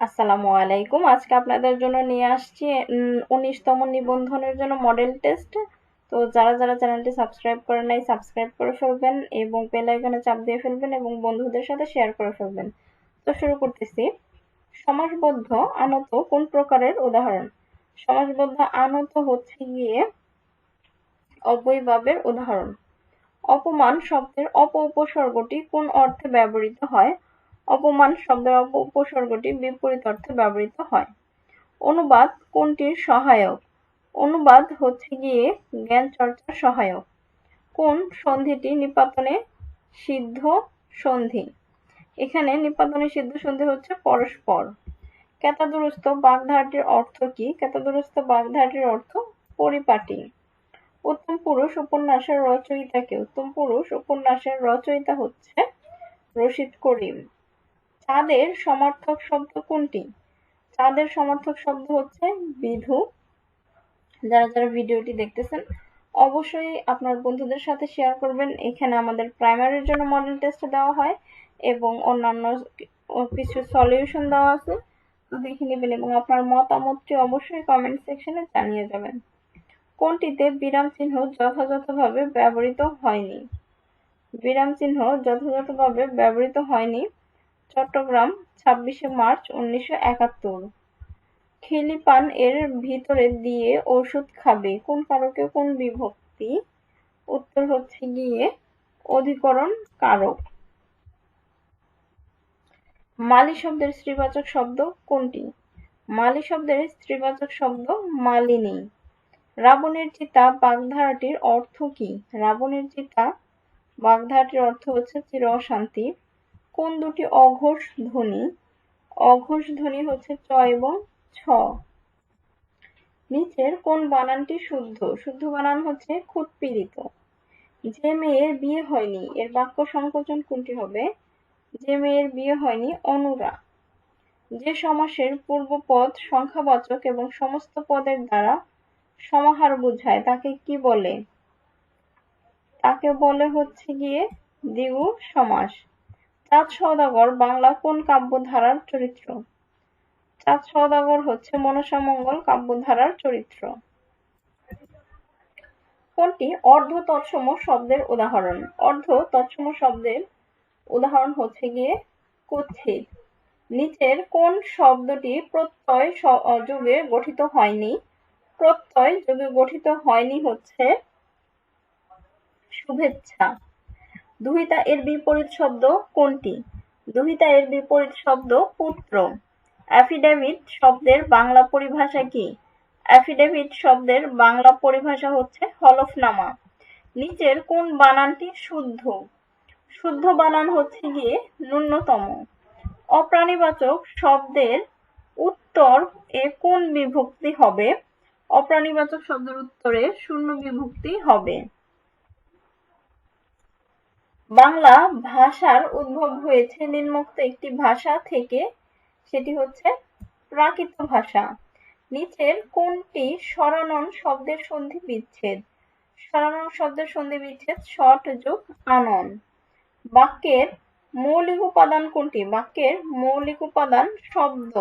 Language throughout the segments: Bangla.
আসসালামু আলাইকুম। আজকে আপনাদের জন্য নিয়ে আসছি উনিশতম নিবন্ধনের জন্য মডেল টেস্ট তো যারা যারা চ্যানেলটি সাবস্ক্রাইব করে নাই সাবস্ক্রাইব করে ফেলবেন এবং আইকনে চাপ দিয়ে ফেলবেন এবং বন্ধুদের সাথে শেয়ার করে ফেলবেন। তো শুরু করতেছি। সমাসবদ্ধ, আনত কোন প্রকারের উদাহরণ? সমাসবদ্ধ, আনত হচ্ছে গিয়ে অবয়ভাবের উদাহরণ। অপমান শব্দের অপ উপসর্গটি কোন অর্থে ব্যবহৃত হয়? অপমান শব্দের উপসর্গটি বিপরীত অর্থে ব্যবহৃত হয়। অনুবাদ কোনটির সহায়ক? অনুবাদ হচ্ছে গিয়ে জ্ঞান চর্চার সহায়ক। কোন সন্ধিটি নিপাতনে সিদ্ধ সন্ধি? এখানে নিপাতনে সিদ্ধ সন্ধি হচ্ছে পরস্পর। কেতাদুরস্ত বাগধারাটির অর্থ কি? কেতাদুরস্ত বাগধারাটির অর্থ পরিপাটি। উত্তম পুরুষ উপন্যাসের রচয়িতা কে? উত্তম পুরুষ উপন্যাসের রচয়িতা হচ্ছে রশিদ করিম। চাঁদের সমার্থক শব্দ কোনটি? চাঁদের সমার্থক শব্দ হচ্ছে বিধু। যারা যারা ভিডিওটি দেখতেছেন, অবশ্যই আপনার বন্ধুদের সাথে শেয়ার করবেন। এখানে আমাদের প্রাইমারির জন্য মডেল টেস্ট দেওয়া হয় এবং অন্যান্য কিছু সলিউশন দেওয়া আছে। দেখে নেবেন এবং আপনার মতামতটি অবশ্যই কমেন্ট সেকশনে জানিয়ে যাবেন। কোনটিতে বিরাম চিহ্ন যথাযথভাবে ব্যবহৃত হয়নি? বিরাম চিহ্ন যথাযথভাবে ব্যবহৃত হয়নি। চট্টগ্রাম, ছাব্বিশে মার্চ উনিশশো একাত্তর। খিলিপান এর ভিতরে দিয়ে ওষুধ খাবে। কোন কারকে কোন বিভক্তি? উত্তর হচ্ছে গিয়ে অধিকরণ কারক। মালি শব্দের স্ত্রীবাচক শব্দ কোনটি? মালি শব্দের স্ত্রীবাচক শব্দ মালিনী। রাবণের চিতা বাগধারাটির অর্থ কি? রাবণের চিতা বাগধারাটির অর্থ হচ্ছে চির অশান্তি। কোন দুটি অঘোষ ধ্বনি? অঘোষ ধ্বনি হচ্ছে চ এবং ছ। নিচের কোন বানানটি শুদ্ধ? শুদ্ধ বানান হচ্ছে খুৎপীড়িত। যে মেয়ের বিয়ে হয়নি, এর বাক্য সংকোচন কোনটি হবে? যে মেয়ের বিয়ে হয়নি, অনুরা। যে সমাসের পূর্বপদ সংখ্যাবাচক এবং সমস্ত পদের দ্বারা সমাহার বোঝায়, তাকে কি বলে? তাকে বলে হচ্ছে গিয়ে দ্বিগু সমাস। চাঁদ সওদাগর বাংলা কোন কাব্যধারার চরিত্র? চাঁদ সওদাগর হচ্ছে মনসামঙ্গল কাব্যধারার চরিত্র। কোনটি? অর্ধ তৎসম শব্দের উদাহরণ। অর্ধ তৎসম শব্দের উদাহরণ হচ্ছে গিয়ে কুৎসিত নিচের কোন শব্দটি প্রত্যয় যুগে গঠিত হয়নি? প্রত্যয় যুগে গঠিত হয়নি হচ্ছে শুভেচ্ছা। দুহিতা এর বিপরীত শব্দ কোনটি? দুহিতা এর বিপরীত শব্দ পুত্র। অ্যাফিডেভিট শব্দের বাংলা পরিভাষা কি? অ্যাফিডেভিট শব্দের বাংলা পরিভাষা হচ্ছে হলফনামা। নিচের কোন বানানটি শুদ্ধ? শুদ্ধ বানান হচ্ছে গিয়ে ন্যূনতম। অপ্রাণীবাচক শব্দের উত্তর এ কোন বিভক্তি হবে? অপ্রাণীবাচক শব্দের উত্তরে শূন্য বিভক্তি হবে। বাংলা ভাষার উদ্ভব হয়েছে নিম্নোক্ত একটি ভাষা থেকে, সেটি হচ্ছে প্রাকৃত ভাষা। নিচের কোনটি সরানন শব্দের সন্ধি বিচ্ছেদ? সরানন শব্দের সন্ধি বিচ্ছেদ, শট যোগ আনন। বাক্যের মৌলিক উপাদান কোনটি? বাক্যের মৌলিক উপাদান শব্দ।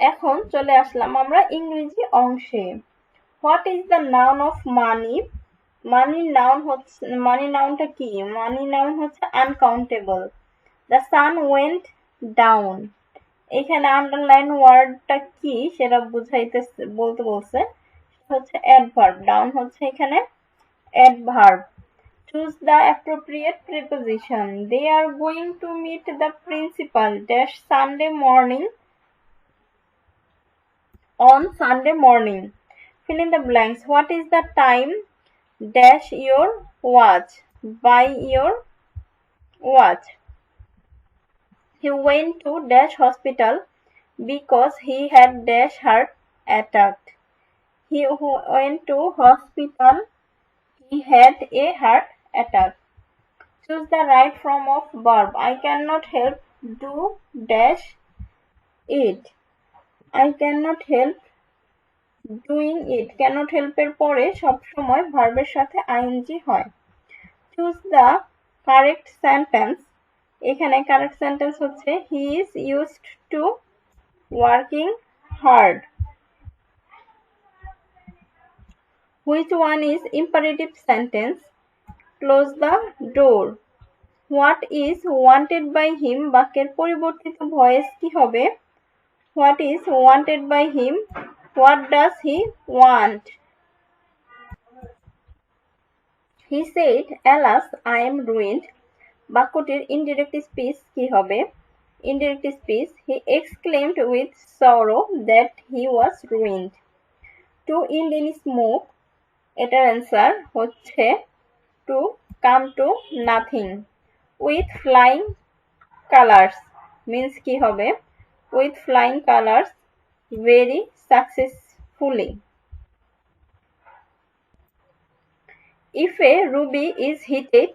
এখন চলে আসলাম আমরা ইংরেজি অংশে। What is the noun of money? Money noun হচ্ছে মানি নাউনটা কি? মানি নাউন হচ্ছে uncountable the sun went down এখানে আন্ডারলাইন ওয়ার্ডটা কি সেটা বুঝাইতে বলতে বলছে হচ্ছে অ্যাডভার্ব ডাউন হচ্ছে এখানে adverb choose the appropriate preposition they are going to meet the principal dash Sunday morning on Sunday morning. Fill in the blanks. What is the time dash your watch. Buy your watch. He went to dash hospital because he had dash heart attack. He went to hospital. He had a heart attack. Choose the right form of verb. I cannot help do dash it. I cannot help doing it cannot হেল্পের পরে সবসময় ভার্বের সাথে আইএনজি হয়। চুজ দ্য কারেক্ট সেন্টেন্স এখানে কারেক্ট সেন্টেন্স হচ্ছে he is used to working hard which one is imperative sentence close the door what is wanted by him বাক্যের পরিবর্তিত ভয়েস কি হবে? What is wanted by him what does he want he said alas I am ruined বাক্যটির ইনডিরেক্ট স্পিচ কি হবে? Indirect speech he exclaimed with sorrow that he was ruined to end in smoke এটার অ্যান্সার হচ্ছে to come to nothing with flying colours means কি হবে? With flying colours very successfully If a ruby is heated,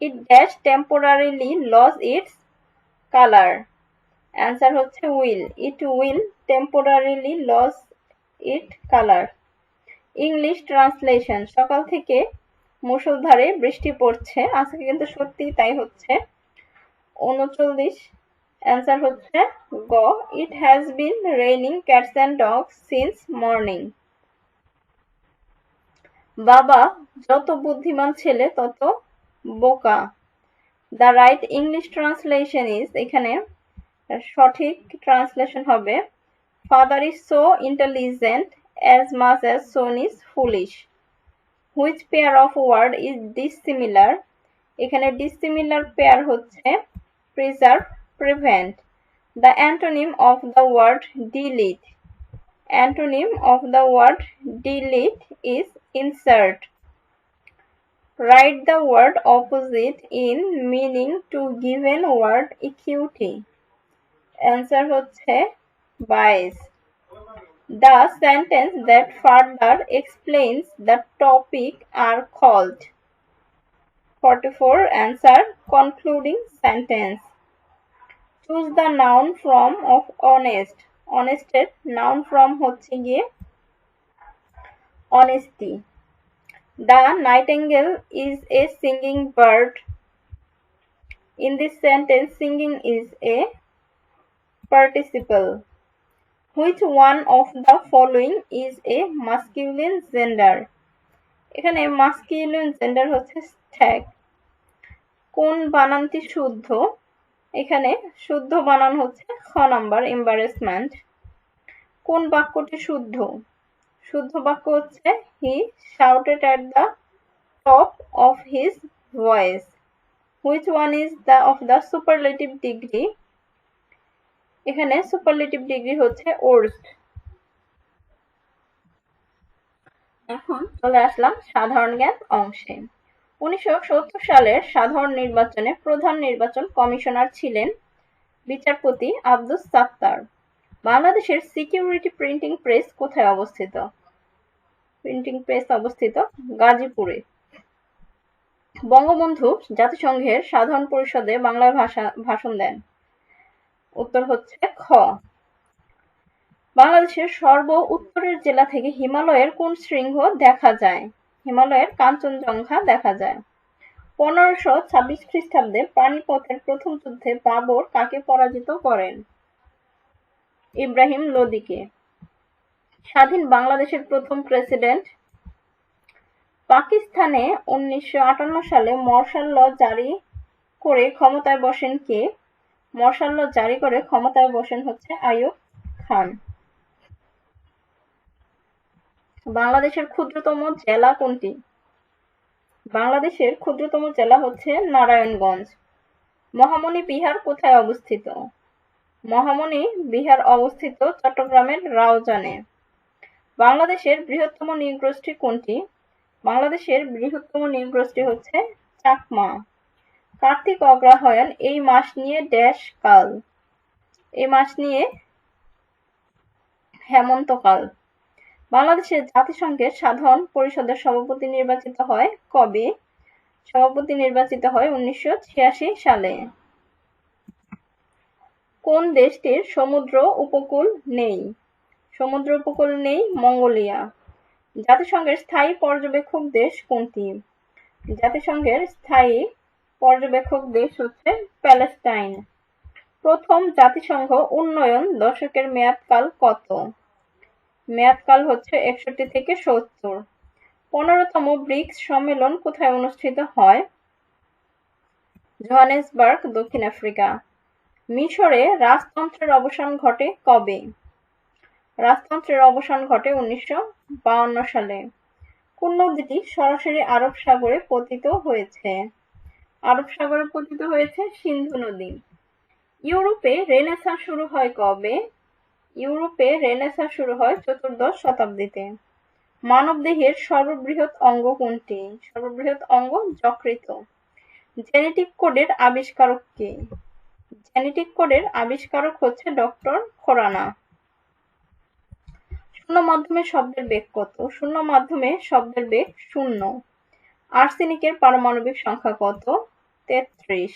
it dash temporarily lose its color. Answer হচ্ছে will. It will temporarily lose its color. English translation সকাল থেকে মুষলধারে বৃষ্টি পড়ছে আজকে কিন্তু সত্যি তাই হচ্ছে উনচল্লিশ অ্যান্সার হচ্ছে গ। It has been raining cats and dogs since morning বাবা, যত বুদ্ধিমান ছেলে, তত বোকা। The right English translation is এখানে সঠিক ট্রান্সলেশন হবে father is so intelligent as much as son is foolish which pair of word is dissimilar এখানে ডিসিমিলার পেয়ার হচ্ছে preserve prevent the antonym of the word delete antonym of the word delete is insert write the word opposite in meaning to given word equity answer হচ্ছে 22 the sentence that further explains the topic are called 44 answer concluding sentence Choose the noun from of honest অনেস্টের noun from হচ্ছে গিয়ে honesty the nightingale is a singing bird in this sentence singing is a participle which one of the following is a masculine gender এখানে মাস্কিউলিন জেন্ডার হচ্ছে স্ট্যাক কোন বানানটি শুদ্ধ? এখানে শুদ্ধ বানান হচ্ছে খ নাম্বার এম্বারেসমেন্ট কোন বাক্যটি শুদ্ধ? শুদ্ধ বাক্য হচ্ছে he shouted at the top of his voice which one is the of the superlative degree এখানে সুপারলেটিভ ডিগ্রি হচ্ছে ওর্স্ট এখন চলে আসলাম সাধারণ জ্ঞান অংশে। উনিশশো সালের সাধারণ নির্বাচনে প্রধান নির্বাচন কমিশনার ছিলেন বিচারপতি আব্দুস সাত্তার। বাংলাদেশের সিকিউরিটি প্রিন্টিং প্রেস কোথায় অবস্থিত? প্রিন্টিং প্রেস অবস্থিত গাজীপুরে। বঙ্গবন্ধু জাতিসংঘের সাধারণ পরিষদে বাংলা ভাষা, ভাষণ দেন। উত্তর হচ্ছে খ। বাংলাদেশের সর্ব উত্তরের জেলা থেকে হিমালয়ের কোন শৃঙ্গ দেখা যায়? হিমালয়ের কাঞ্চনজঙ্ঘা দেখা যায়। পনেরোশো ছাব্বিশ খ্রিস্টাব্দে পানিপথের প্রথম যুদ্ধে বাবর কাকে পরাজিত করেন? ইব্রাহিম লোদিকে। স্বাধীন বাংলাদেশের প্রথম প্রেসিডেন্ট। পাকিস্তানে উনিশশো আটান্ন সালে মর্শাল ল জারি করে ক্ষমতায় বসেন কে? মর্শাল ল জারি করে ক্ষমতায় বসেন হচ্ছে আইয়ুব খান। বাংলাদেশের ক্ষুদ্রতম জেলা কোনটি? বাংলাদেশের ক্ষুদ্রতম জেলা হচ্ছে নারায়ণগঞ্জ। মহামণি বিহার কোথায় অবস্থিত? মহামণি বিহার অবস্থিত চট্টগ্রামের রাউজানে। বাংলাদেশের বৃহত্তম নৃগোষ্ঠী কোনটি? বাংলাদেশের বৃহত্তম নৃগোষ্ঠী হচ্ছে চাকমা। কার্তিক অগ্রহায়ণ এই মাস নিয়ে ড্যাশ কাল। এই মাস নিয়ে হেমন্তকাল। বাংলাদেশের জাতিসংঘের সাধারণ পরিষদের সভাপতি নির্বাচিত হয় কবে? সভাপতি নির্বাচিত হয় উনিশশো ছিয়াশি সালে। কোন দেশটির সমুদ্র উপকূল নেই? সমুদ্র উপকূল নেই, মঙ্গোলিয়া। জাতিসংঘের স্থায়ী পর্যবেক্ষক দেশ কোনটি? জাতিসংঘের স্থায়ী পর্যবেক্ষক দেশ হচ্ছে প্যালেস্টাইন। প্রথম জাতিসংঘ উন্নয়ন দশকের মেয়াদকাল কত? মেয়াদকাল হচ্ছে একষট্টি থেকে সত্তর। পনেরোতম ব্রিক্স সম্মেলন কোথায় অনুষ্ঠিত হয়? জোহানেসবার্গ, দক্ষিণ আফ্রিকা। মিশরে রাজতন্ত্রের অবসান ঘটে কবে? রাজতন্ত্রের অবসান ঘটে উনিশশো সালে। কোন নদীটি সরাসরি আরব সাগরে পতিত হয়েছে? আরব সাগরে পতিত হয়েছে সিন্ধু নদী। ইউরোপে রেনেসাঁ শুরু হয় কবে? ইউরোপে রেনেসাঁ শুরু হয় চতুর্দশ শতাব্দীতে। মানবদেহের সর্ববৃহৎ অঙ্গ কোনটি? সর্ববৃহৎ অঙ্গ যকৃত জেনেটিক কোডের আবিষ্কারক কে? জেনেটিক কোডের আবিষ্কারক হচ্ছে ডক্টর খোরানা। শূন্য মাধ্যমে শব্দের বেগ কত? শূন্য মাধ্যমে শব্দের বেগ শূন্য। আর্সেনিকের পারমাণবিক সংখ্যা কত? তেত্রিশ।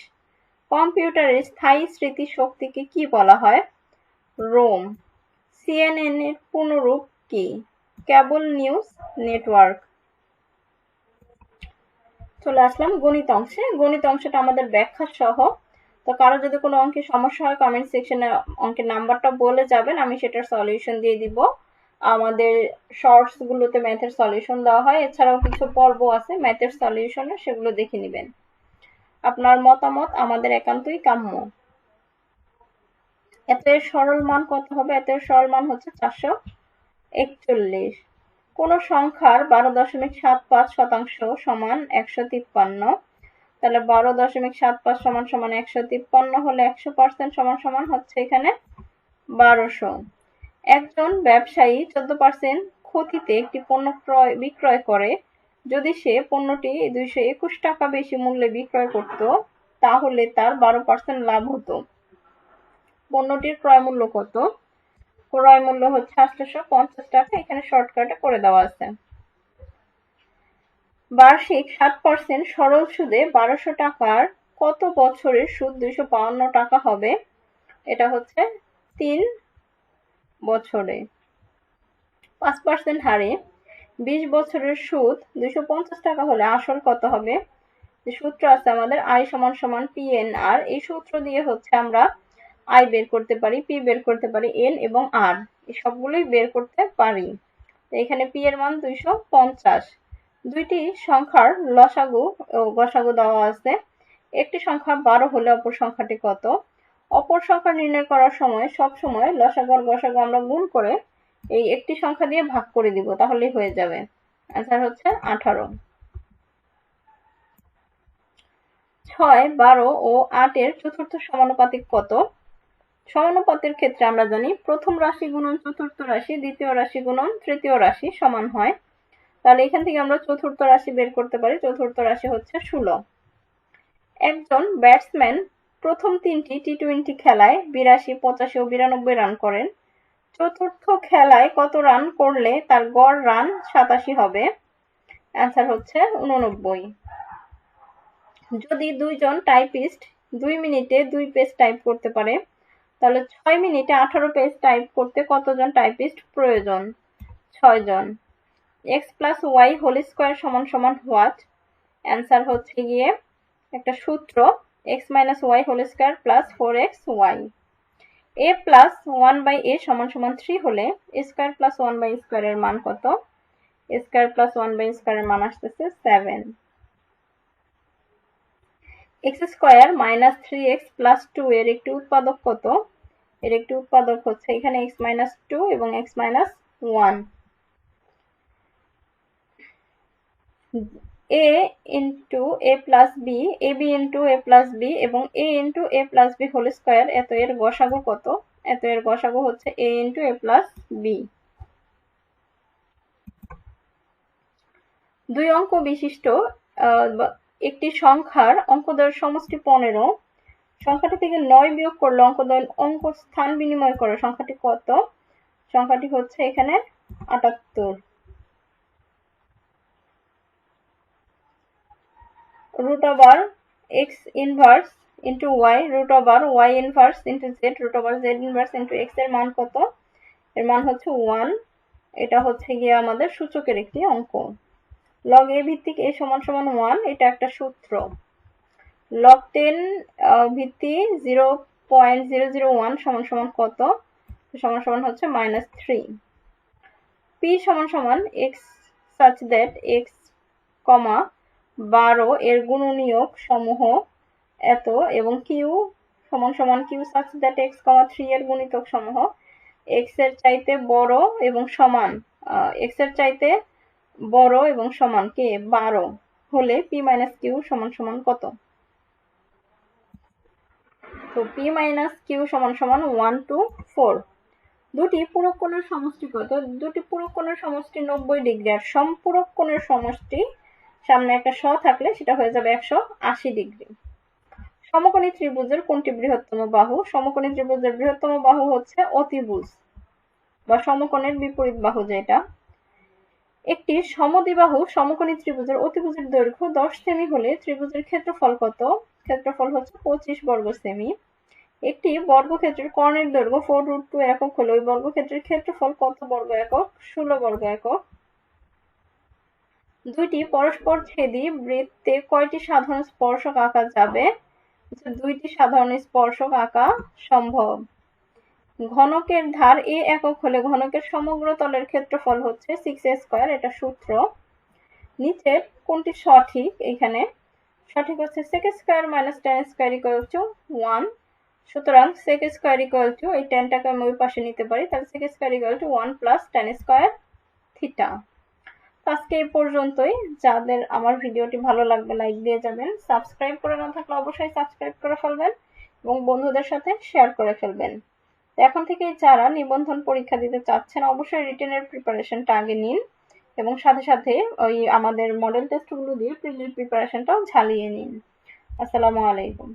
কম্পিউটারের স্থায়ী স্মৃতি শক্তিকে কি বলা হয়? রোম। সিএনএন এর পুনরূপ কি? Cable news network. চলে আসলাম গণিত অংশে। গণিত অংশটা আমাদের ব্যাখ্যা সহ। তো কারও যদি কোনো অঙ্কের সমস্যা হয় কমেন্ট সেকশনে অঙ্কের নাম্বারটা বলে যাবেন, আমি সেটার সলিউশন দিয়ে দিব। আমাদের শর্টস গুলোতে ম্যাথের সলিউশন দেওয়া হয়। এছাড়াও কিছু পর্ব আছে ম্যাথের সলিউশনে সেগুলো দেখে নেবেন। আপনার মতামত আমাদের একান্তই কাম্য। এত সরল মান কত হবে? এত সরল মান হচ্ছে চারশো একচল্লিশ। কোন সংখ্যার বারো দশমিক সাত পাঁচ শতাংশ সমান একশো তিপ্পান্ন। তাহলে বারো দশমিক সাত পাঁচ সমান সমান একশো তিপ্পান্ন হলে একশো পার্সেন্ট সমান সমান হচ্ছে এখানে বারোশো। একজন ব্যবসায়ী চোদ্দ পার্সেন্ট ক্ষতিতে একটি পণ্য ক্রয়, বিক্রয় করে। যদি সে পণ্যটি দুইশো একুশ টাকা বেশি মূল্যে বিক্রয় করত, তাহলে তার বারো পার্সেন্ট লাভ হতো। পণ্যটির ক্রয় মূল্য কত? ক্রয় মূল্য হচ্ছে আটশোশো পঞ্চাশ টাকা, এখানে শর্টকাটে করে দেওয়া আছে। বার্ষিক সাত পার্সেন্ট সরল সুদে বারোশো টাকার কত বছরের সুদ দুইশো বাউন্ন টাকা হবে? এটা হচ্ছে তিন বছরে। পাঁচ পার্সেন্ট হারে বিশ বছরের সুদ দুইশো পঞ্চাশ টাকা হলে আসল কত হবে? সূত্র আছে আমাদের আই সমান সমান পি এন আর এই সূত্র দিয়ে হচ্ছে আমরা আই বের করতে পারি পি বের করতে পারি এল এবং আর সবগুলোই বের করতে পারি। এখানে পি এর মান দুইশো পঞ্চাশ। দুইটি সংখ্যার লসাগু ও গসাগু দেওয়া আছে। একটি সংখ্যা বারো হলে অপর সংখ্যাটি কত? অপর সংখ্যা নির্ণয় করার সময় সব সময় লসাগু আর গসাগু আমরা গুণ করে এই একটি সংখ্যা দিয়ে ভাগ করে দিব, তাহলেই হয়ে যাবে। অ্যান্সার হচ্ছে আঠারো। ছয়, বারো ও আটের চতুর্থ সমানুপাতিক কত? সমানুপাতের ক্ষেত্রে আমরা জানি প্রথম রাশি গুণন চতুর্থ রাশি, দ্বিতীয় রাশি গুণন তৃতীয় রাশি সমান হয়। তাহলে এখান থেকে আমরা চতুর্থ রাশি বের করতে পারি। চতুর্থ রাশি হচ্ছে ষোলো। একজন ব্যাটসম্যান প্রথম তিনটি টি টোয়েন্টি খেলায় বিরাশি, পঁচাশি ও বিরানব্বই রান করেন। চতুর্থ খেলায় কত রান করলে তার গড় রান সাতাশি হবে? অ্যান্সার হচ্ছে উননব্বই। যদি দুইজন টাইপিস্ট দুই মিনিটে দুই পেজ টাইপ করতে পারে তাহলে ছয় মিনিটে আঠারো পেজ টাইপ করতে কতজন টাইপিস্ট প্রয়োজন? ছয় জন X plus Y whole square সমান সমান হোয়াট অ্যান্সার হচ্ছে গিয়ে একটা সূত্র X minus Y whole square plus four X Y A plus one by A সমান সমান থ্রি হলে স্কোয়ার প্লাস ওয়ান বাই স্কোয়ারের মান কত? স্কোয়ার প্লাস ওয়ান বাই স্কোয়ারের মান আসতেছে seven X square minus three X plus two এর একটি উৎপাদক কত? এর একটি উৎপাদক হচ্ছে এখানে এক্স মাইনাস টু এবং X minus one. A into A plus B, A B into A plus B এবং A into A plus B whole square, এত এর গসাগু কত? এত এর গসাগু হচ্ছে A into A plus B. দুই অঙ্ক বিশিষ্ট সংখ্যার অঙ্কদ্বয়ের সমষ্টি পনেরো। সংখ্যাটি থেকে নয় বিয়োগ করলে অঙ্কদ্বয় অঙ্ক স্থান বিনিময় করে সংখ্যাটি কত? সংখ্যাটি হচ্ছে এখানে আটাত্তর। root over x inverse into y root over y inverse into Z root over z inverse into x এর মান কত? এর মান হচ্ছে ওয়ান। এটা হচ্ছে গিয়ে আমাদের সূচকের একটি অঙ্ক। Log a ভিত্তিক a সমান সমান 1 এটা একটা সূত্র। লগ টেন ভিত্তি zero point zero zero one সমান সমান কত? সমান সমান হচ্ছে মাইনাস থ্রি পি সমান সমান X such that X comma বারো এর গুণনীয়ক সমূহ এত এবং কিউ সমান সমান Q such that X comma three এর গুণিতক সমূহ। এক্সের চাইতে বড় এবং সমান এক্সের চাইতে বড় এবং সমান কে? বারো। হলে পি মাইনাস কিউ সমান সমান কত? তো পি মাইনাস কিউ সমান সমান ওয়ান টু ফোর দুটি পূরক কোণের সমষ্টি কত? দুটি পূরক কোণের সমষ্টি নব্বই ডিগ্রি আর সম্পূরক কোণের সমষ্টি সামনে একটা শ থাকলে সেটা হয়ে যাবে একশো আশি ডিগ্রি। সমকোণী ত্রিভুজের কোনটি বৃহত্তম বাহু? সমকোণী ত্রিভুজের বৃহত্তম বাহু হচ্ছে অতিভুজ বা সমকোণের বিপরীত বাহু যেটা। একটি সমদ্বিবাহু সমকোণী ত্রিভুজের অতিভুজের দৈর্ঘ্য দশ সেমি হলে ত্রিভুজের ক্ষেত্রফল কত? ক্ষেত্রফল হচ্ছে পঁচিশ বর্গ সেমি। একটি বর্গক্ষেত্রের কর্ণের দৈর্ঘ্য ফোর রুট টু একক হলে ওই বর্গক্ষেত্রের ক্ষেত্রফল কত বর্গ একক? ষোলো বর্গ একক। দুইটি পরস্পর ছেদি বৃত্তে কয়টি সাধারণ স্পর্শক আঁকা যাবে? দুইটি সাধারণ স্পর্শক আঁকা সম্ভব। ঘনকের ধার এ একক হলে ঘনকের সমগ্র তলের ক্ষেত্রফল হচ্ছে সিক্স এ স্কোয়ার এটা সূত্র। নিচের কোনটি সঠিক? এখানে সঠিক হচ্ছে sec square minus tan square equal to one সুতরাং সেক স্কোয়ার ইকুয়াল টু এই টেনটাকে আমি ওই পাশে নিতে পারি, তাহলে sec square equal to one plus tan square theta আজকে এই পর্যন্তই। যাদের আমার ভিডিওটি ভালো লাগবে লাইক দিয়ে যাবেন। সাবস্ক্রাইব করে না থাকলে অবশ্যই সাবস্ক্রাইব করে ফেলবেন এবং বন্ধুদের সাথে শেয়ার করে ফেলবেন। এখন থেকে যারা নিবন্ধন পরীক্ষা দিতে চাচ্ছেন, অবশ্যই রিটেনের প্রিপারেশনটা আগে নিন এবং সাথে সাথে ওই আমাদের মডেল টেস্টগুলো দিয়ে প্রিলির প্রিপারেশনটাও ঝালিয়ে নিন। আসসালামু আলাইকুম।